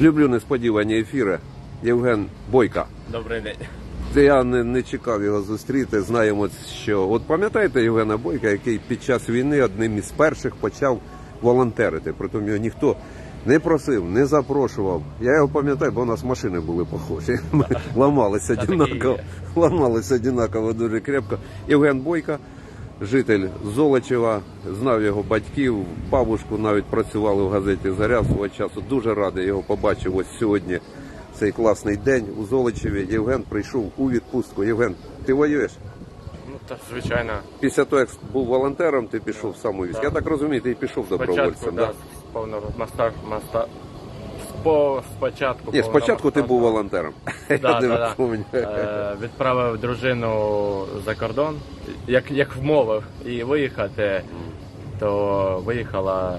Люблю несподівані ефіри. Євген Бойка. Добрий день. Це я не, не чекав його зустріти. Знаємо, що от пам'ятаєте Євгена Бойка, який під час війни одним із перших почав волонтерити. Притом його ніхто не просив, не запрошував. Я його пам'ятаю, бо у нас машини були похожі. Ми ламалися однаково. Ламалися однаково дуже крепко. Євген Бойка, житель Золочева, знав його батьків, бабушку навіть працювали в газеті Заря свого часу. Дуже радий його побачив ось сьогодні. Цей класний день у Золочеві. Євген прийшов у відпустку. Євген, ти воюєш? Ну так, звичайно. Після того, як був волонтером, ти пішов сам у військ. Я так розумію, ти пішов Спочатку, добровольцем. да, Да? з повного маста, спо, спочатку. Ні, спочатку ти був волонтером. Да, да, да. Е, відправив дружину за кордон, як, як вмовив і виїхати, то виїхала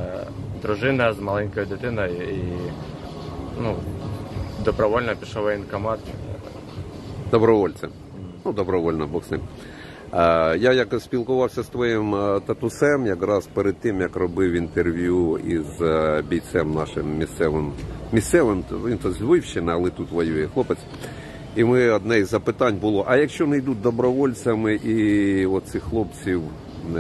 дружина з маленькою дитиною і ну, добровольно пішов в воєнкомат. Добровольцем. Ну, добровольно, Бог з ним. Е, Я якось спілкувався з твоїм е, татусем, якраз перед тим, як робив інтерв'ю із е, бійцем нашим місцевим. Місцевим, він то з Львівщини, але тут воює хлопець. І ми одне із запитань було: а якщо не йдуть добровольцями і оцих хлопців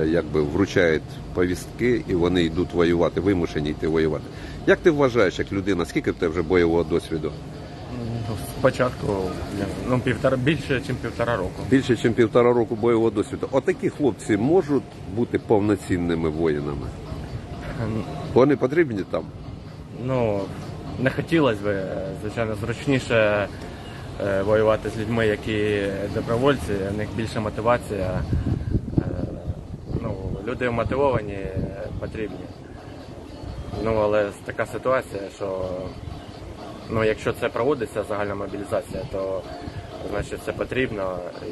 якби вручають повістки, і вони йдуть воювати, вимушені йти воювати. Як ти вважаєш, як людина, скільки в тебе вже бойового досвіду? Спочатку ну, півтора, більше, ніж півтора року. Більше, ніж півтора року бойового досвіду. Отакі хлопці можуть бути повноцінними воїнами. Вони потрібні там. Ну, не хотілося б, звичайно, зручніше е, воювати з людьми, які добровольці, у них більша мотивація. Е, ну, люди мотивовані, потрібні. Ну, але така ситуація, що ну, якщо це проводиться загальна мобілізація, то значить це потрібно і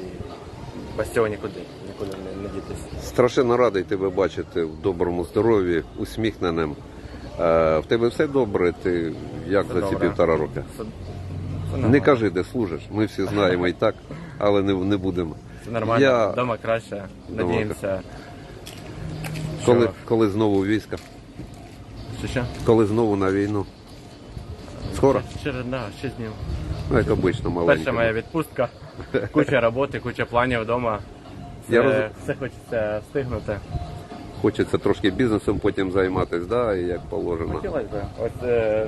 без цього нікуди, нікуди не, не дітися. Страшенно радий тебе бачити в доброму здоров'ї, усміхненим. Е, в тебе все добре? Ти як за ці добре. півтора роки? Це, це Не кажи, де служиш. Ми всі знаємо і так, але не, не будемо. Це нормально, Я- вдома краще. Вдома Надіємося. Коли, Що? коли знову війська? Що що? Коли знову на війну? Скоро? Через да, 6 днів. Ну, як обично, Перша моя відпустка, куча роботи, куча планів вдома. Все, Я роз- все хочеться встигнути. Хочеться трошки бізнесом потім займатися, да, і як положено. Хотілося б. От е,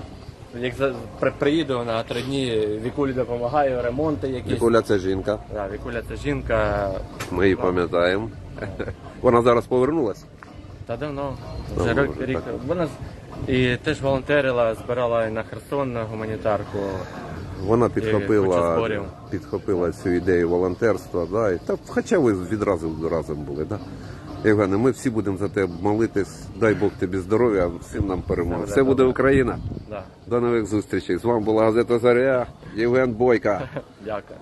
як за, при, приїду на три дні, Вікулі допомагаю, ремонти якісь. Вікуля це жінка, Да, Вікуля це жінка. ми її пам'ятаємо. Вона зараз повернулась. Та давно. Давно Вже рік, вже, рік. так. Вона з- і теж волонтерила, збирала і на Херсон на гуманітарку. Вона куча підхопила, зборів. підхопила цю ідею волонтерства. Да, і, та, хоча ви відразу разом були. Да? Євгене, ми всі будемо за тебе молитись. Дай Бог тобі здоров'я, всім нам перемоги. Все буде. Україна. Да. До нових зустрічей. З вами була газета Заря. Євген Бойка. Дякую.